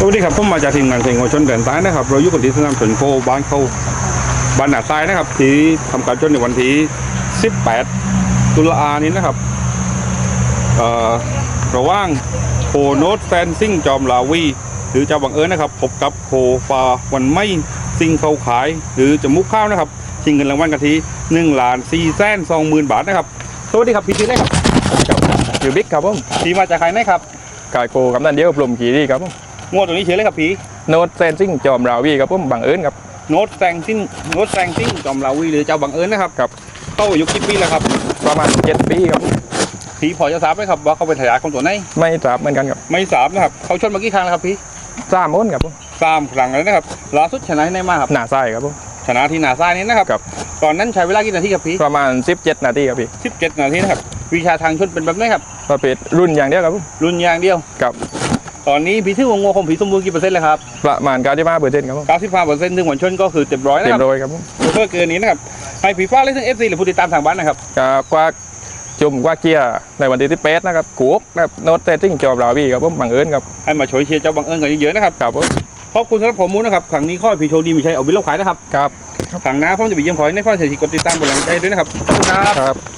สวัสดีครับผมมาจากทีมงานเพลงหัวชนเดินซ้ายนะครับ เราอยู่กันที่สนามชนโคบ้านเขาบ้านหนาทรายนะครับ ที่ทำการชนในวันที่ 18 ตุลานี้นะครับเอ่อระหว่างโคโนตแฟนซิ่งจอมลาวี หรือเจ้าบังเอิญนะครับ พบกับโคฟาวันไม่ซิ่งเขาขาย หรือจมุกข้าวนะครับชิงเงินรางวัลกันทีหนึ่งล้านสี่แสนสองหมื่นบาทนะครับ สวัสดีครับพี่ทีเล็กครับอยู่บิ๊กครับผมพี่มาจากใครนะครับกายโกกับนันเดียวปลุ่มขี่ดีครับผม งวดตรงนี้เชื่อเลยครับพี่โน้ตเซนซิงจอมราวีครับผมบังเอิญครับโน้ตแซงซิ่งโน้ตแซงซิ่งจอมลาวีหรือเจ้าบังเอิญนะครับครับเข้าอายุกี่ปีแล้วครับ ประมาณเจ็ดปีครับผมพี่พอจะทราบไหมครับว่าเขาเป็นทายาทของตัวไหนไม่ทราบเหมือนกันครับไม่ทราบนะครับเขาชนมากี่ครั้งแล้วครับพี่สามคนครับผมสามครั้งแล้วนะครับล่าสุดชนะที่ไหนมาครับหน้าไส้ครับผมชนะที่หนาซ่ายนี้นะครับครับ ตอนนั้นใช้เวลากี่นาทีครับพี่ประมาณ 17 นาทีครับพี่17 นาทีนะครับวิชาทางชนเป็นแบบไหนครับประเภทรุ่นอย่างเดียวครับผมรุนยางเดียวครับ ตอนนี้พี่ถือวงงของผีสมบูรณ์กี่เปอร์เซ็นต์เลยครับประมาณการที่มาเปอร์เซ็นต์ครับผม95เปอร์เซ็นต์ถึงหัวชนก็คือเต็มร้อยนะเต็คมรับโดยครับผมเพื่อเกินนี้นะครับให้ผีฟ้าเล่นซึ่งเอฟซีหรือผู้ติดตามทางบ้านนะครับกับกว่าจุ่มกว่าเกียร์ในวันที่18นะครับกูกนะครับโน้ตเซนซิงจอมราวีครับผมบังเอิญครับให้มาช่วยเชียร์เจ้าบังเอิญกันเยอะๆนะครับครับผมขอบคุณสำหรับข้อมูลนะครับครั้งนี้ข้อให้พี่โชคดีมีชัยเอาวิลล์ขายนะครับครับครั้งหน้าผมจะไปเยี่ยมขอให้ในฟ้าเศรษฐกิจกดติดตามบนหลังใจด้วยนะครับขอบคุณครับ ครับ